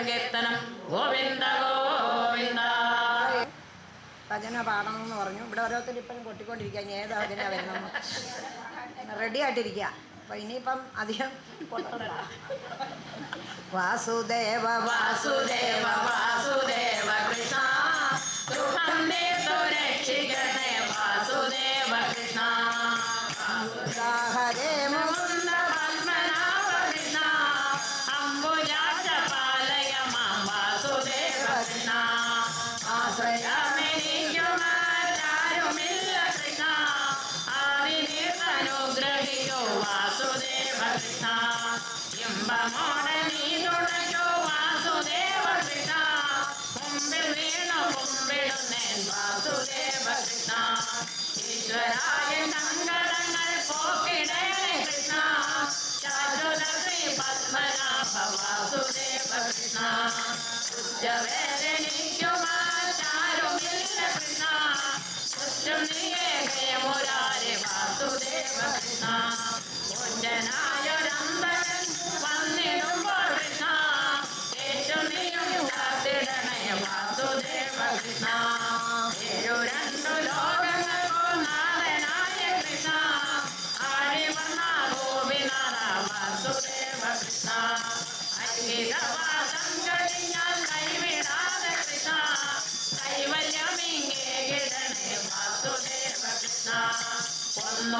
സങ്കീർത്തനം ഗോവിന്ദ ഗോവിന്ദ. ഭജന പാടണം എന്ന് പറഞ്ഞു. ഇവിടെ ഓരോരുത്തർ ഇപ്പോഴും പൊട്ടിക്കൊണ്ടിരിക്കുക. ഇനി ഏത് ഭജന വരണം റെഡി ആയിട്ടിരിക്കുക. അപ്പൊ ഇനിയിപ്പം അധികം വാസുദേവ വാസുദേവ വാസുദേവ കൃഷ്ണ. രക്ഷിക്കണ ഇമ്പമോടെ നീ തുണയ്ക്കോ വാസുദേവ കൃഷ്ണ മുമ്പിൽ വീണു കുമ്പിടുന്നേൻ വാസുദേവ കൃഷ്ണ ഈശ്വരായ സങ്കടങ്ങൾ പോക്കിടേണേ കൃഷ്ണ ശാശ്വത ശ്രീ പത്മനാഭ വാസുദേവ കൃഷ്ണ ഉച്ചവേദനിക്കുമാരുമില്ല Krishna.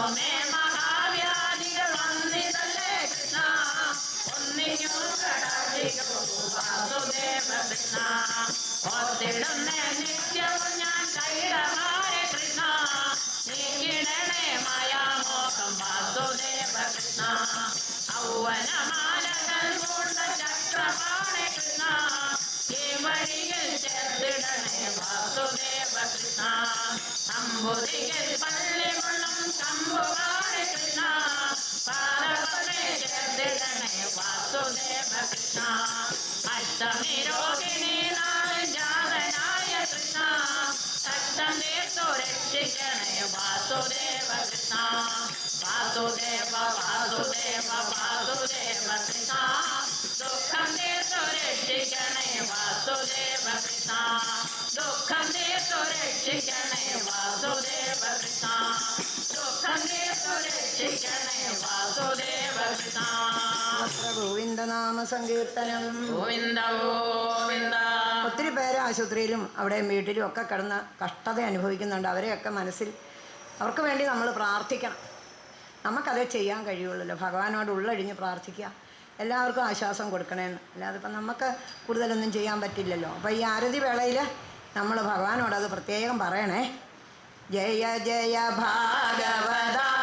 ഒന്നുമേ മഹാവ്യാധികൾ വന്നിതല്ലേ കൃഷ്ണ. ഒന്നിഞ്ഞു കടാക്ഷിക്കൂ വാസുദേവ കൃഷ്ണ. ഒത്തിടുന്നേ നിത്യവും ഞാൻ കൈടമാരെ കൃഷ്ണ. നീക്കിടണേ മായാമോഹം വാസുദേവ കൃഷ്ണ. ഔവനമാലകൾ പൂണ്ട ചക്രമാണ് കൃഷ്ണ. ഈ വഴിയിൽ ചേർത്തിടണേ വാസുദേവ കൃഷ്ണ. അമ്പുതിയിൽ പള്ളിമുള്ളും ശംഭുവാണ് കൃഷ്ണ പാലകളെ ചേർത്തിടണേ വാസുദേവ കൃഷ്ണ അഷ്ടമി രോഹിണി നാൾ ജാതനായ കൃഷ്ണ കഷ്ടം തീർത്തു രക്ഷിക്കണേ വാസുദേവ കൃഷ്ണ ഗോവിന്ദനാമ സങ്കീർത്തനം ഒത്തിരി പേര് ആശുപത്രിയിലും അവിടെയും വീട്ടിലും ഒക്കെ കിടന്ന് കഷ്ടത അനുഭവിക്കുന്നുണ്ട്. അവരെയൊക്കെ മനസ്സിൽ അവർക്ക് വേണ്ടി നമ്മൾ പ്രാർത്ഥിക്കണം. നമുക്കത് ചെയ്യാൻ കഴിയുള്ളൂ ഭഗവാനോട് ഉള്ളഴിഞ്ഞ് പ്രാർത്ഥിക്കുക. എല്ലാവർക്കും ആശ്വാസം കൊടുക്കണേന്ന്. അല്ലാതെ ഇപ്പം നമുക്ക് കൂടുതലൊന്നും ചെയ്യാൻ പറ്റില്ലല്ലോ. അപ്പോൾ ഈ ആരതി വേളയിൽ നമ്മൾ ഭഗവാനോട് അത് പ്രത്യേകം പറയണേ. जय जय भागवदा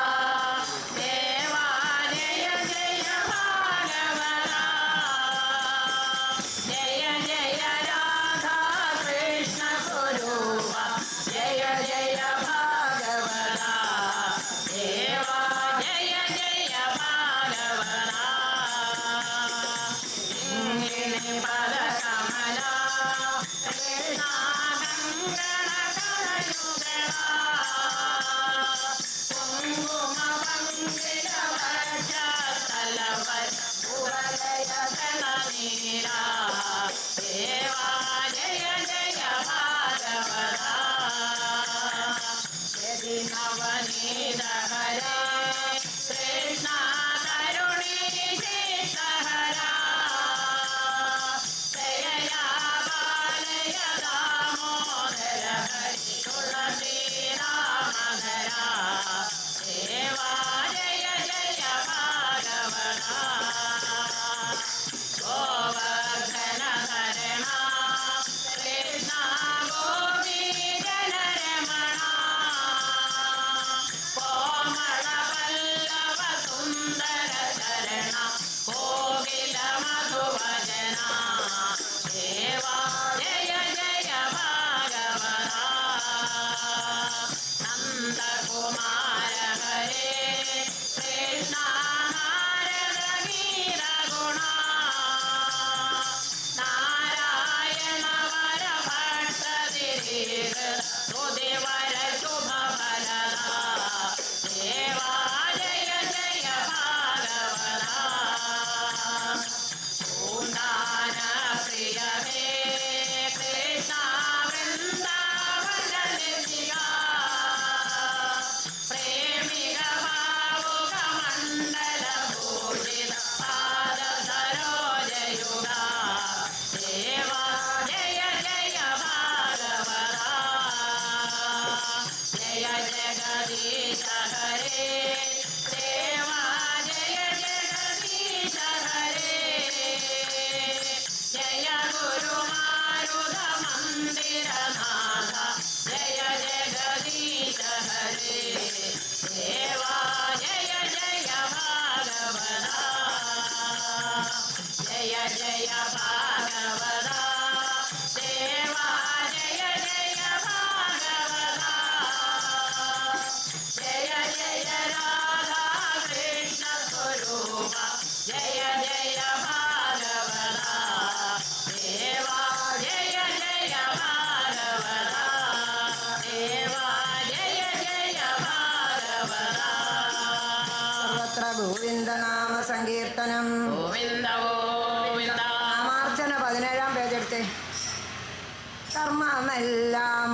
കർമ്മമെല്ലാം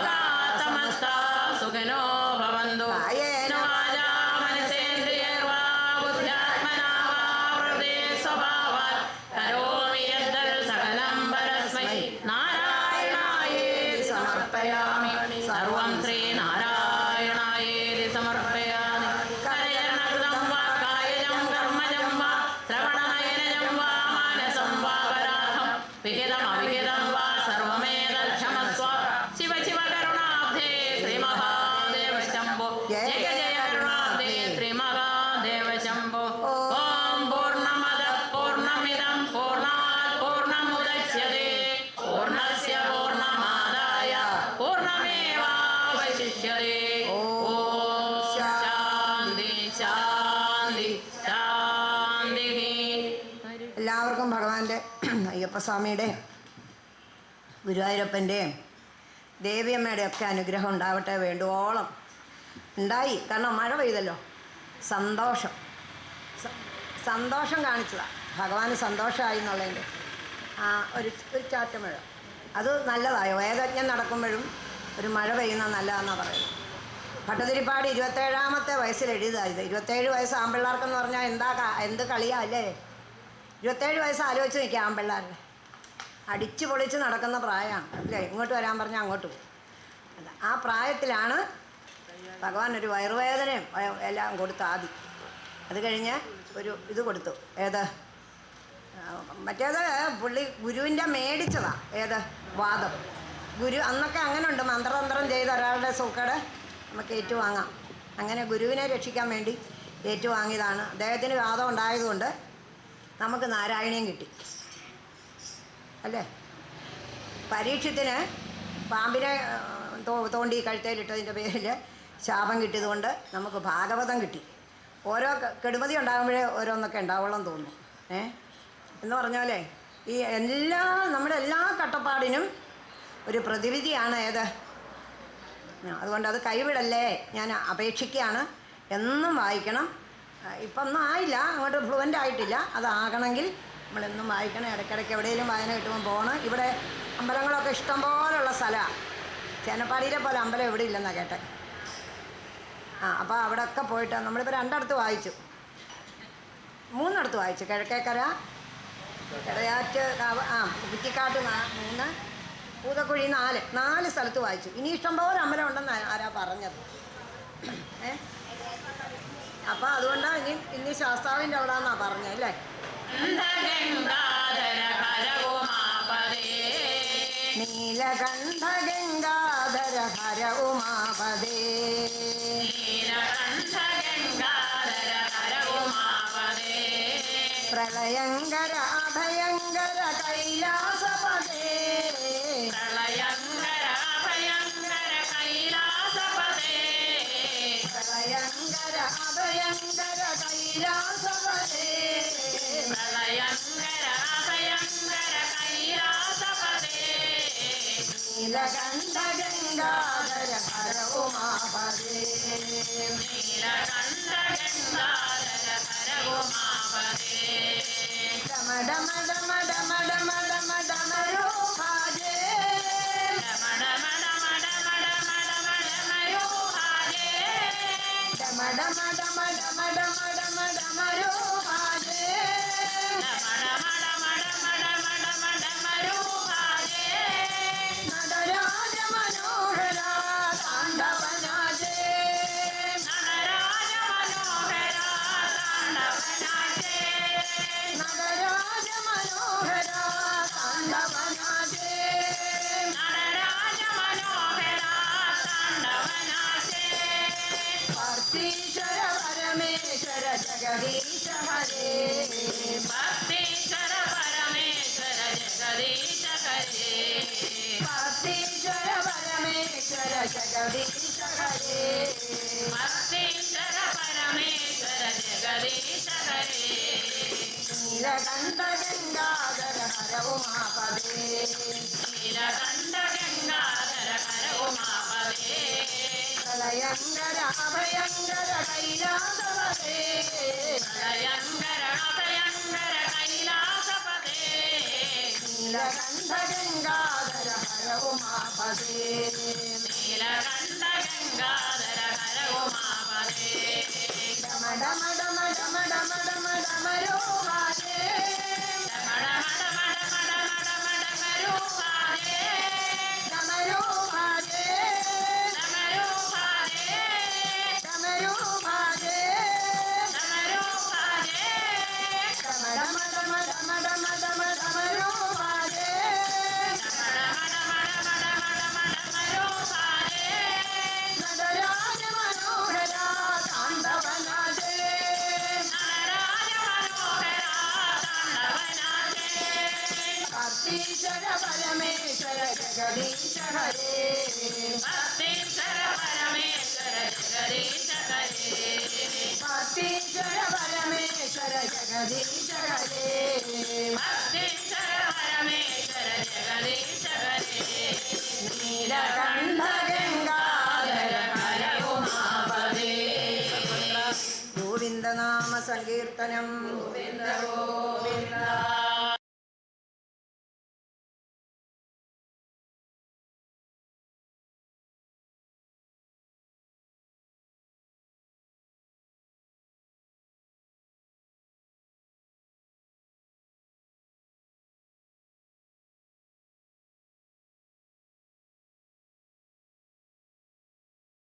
അയ്യപ്പസ്വാമിയുടെ ഗുരുവായൂരപ്പന്റെയും ദേവിയമ്മയുടെ ഒക്കെ അനുഗ്രഹം ഉണ്ടാവട്ടെ വേണ്ടുവോളം. ഉണ്ടായി. കാരണം മഴ പെയ്തല്ലോ. സന്തോഷം. സന്തോഷം കാണിച്ചതാണ് ഭഗവാന് സന്തോഷമായി എന്നുള്ളതിന്റെ ആ ഒരു ഒരു ചാറ്റ മഴ അത് നല്ലതായോ? വേദജ്ഞം നടക്കുമ്പോഴും ഒരു മഴ പെയ്യുന്ന നല്ലതാണെന്നാണ് പറയുന്നത്. ഭട്ടതിരിപ്പാട് ഇരുപത്തേഴാമത്തെ വയസ്സിൽ എഴുതായത് ഇരുപത്തേഴ് വയസ്സ് ആമ്പിള്ളേർക്കെന്ന് പറഞ്ഞാൽ എന്താ എന്ത് കളിയാ അല്ലേ? ഇരുപത്തേഴ് വയസ്സ് ആലോചിച്ച് നിൽക്കുക ആമ്പിള്ളേരുടെ അടിച്ചു പൊളിച്ച് നടക്കുന്ന പ്രായമാണ്. അല്ലേ? ഇങ്ങോട്ട് വരാൻ പറഞ്ഞാൽ അങ്ങോട്ട് പോകും. ആ പ്രായത്തിലാണ് ഭഗവാൻ ഒരു വയറുവേദനയും എല്ലാം കൊടുത്തു ആദ്യം അത് കഴിഞ്ഞ് ഒരു ഇത് കൊടുത്തു. ഏത്? മറ്റേത് പുള്ളി ഗുരുവിന്റെ മേടിച്ചതാ. ഏത്? വാദം. ഗുരു അന്നൊക്കെ അങ്ങനെ ഉണ്ട് മന്ത്രതന്ത്രം ചെയ്ത ഒരാളുടെ സൂക്കട് നമുക്ക് ഏറ്റുവാങ്ങാം. അങ്ങനെ ഗുരുവിനെ രക്ഷിക്കാൻ വേണ്ടി ഏറ്റുവാങ്ങിയതാണ്. അദ്ദേഹത്തിന് വാദം ഉണ്ടായതുകൊണ്ട് നമുക്ക് നാരായണീയം കിട്ടി. അല്ലേ? പരീക്ഷത്തിന് പാമ്പിനെ തോ- തോണ്ടി കഴുത്തേലിട്ടതിന്റെ പേരിൽ ശാപം കിട്ടിയതുകൊണ്ട് നമുക്ക് ഭാഗവതം കിട്ടി. ഓരോ കെടുമതി ഉണ്ടാകുമ്പോഴേ ഓരോന്നൊക്കെ ഉണ്ടാവുള്ളൂ തോന്നുന്നു. ഏ? എന്ന് പറഞ്ഞാലേ ഈ എല്ലാ നമ്മുടെ എല്ലാ കട്ടപ്പാടിനും ഒരു പ്രതിവിധിയാണ് ഏത്? അതുകൊണ്ട് അത് കൈവിടല്ലേ? ഞാൻ അപേക്ഷിക്കുകയാണ്. എന്നും വായിക്കണം. ഇപ്പം ഒന്നും ആയില്ല. അങ്ങോട്ട് ഫ്ലുവന്റ് ആയിട്ടില്ല. അതാകണമെങ്കിൽ നമ്മളെന്നും വായിക്കണം ഇടയ്ക്കിടയ്ക്ക് എവിടെയെങ്കിലും വായന കിട്ടുമ്പോൾ പോകണം ഇവിടെ അമ്പലങ്ങളൊക്കെ ഇഷ്ടംപോലുള്ള സ്ഥലമാണ് ചേനപ്പാടിയിലെ പോലെ അമ്പലം എവിടെ ഇല്ലെന്നാണ് കേട്ടെ. ആ അപ്പോൾ അവിടെയൊക്കെ പോയിട്ട് നമ്മളിപ്പോൾ രണ്ടിടത്ത് വായിച്ചു. മൂന്നിടത്ത് വായിച്ചു. കിഴക്കേക്കര കിടയാറ്റ് ആ കുറ്റിക്കാട്ട് മൂന്ന് പൂതക്കുഴി നാല് നാല് സ്ഥലത്ത് വായിച്ചു. ഇനി ഇഷ്ടംപോലെ അമ്പലം ഉണ്ടെന്ന് ആരാ പറഞ്ഞത്. ഏ? അപ്പം അതുകൊണ്ടാണ് ഇനി ഇനി ശാസ്താവിന്റെ അവിടെ നിന്നാണ് പറഞ്ഞത് അല്ലേ? నీలకంఠ గంగాధర హర ఉమాపదే. ప్రళయంగర అభయంగర కైలాసపదే. ప్రళ डम डम डम डम डम डमरो हाय గంగాధర హర ఉమాపదే నీలకంఠ గంగాధర హర ఉమాపదే డమ డమ డమ డమ డమ డమ డమ రో ഉമാപദേ ഗോവിന്ദനാമ സങ്കീർത്തനം ഗോവിന്ദ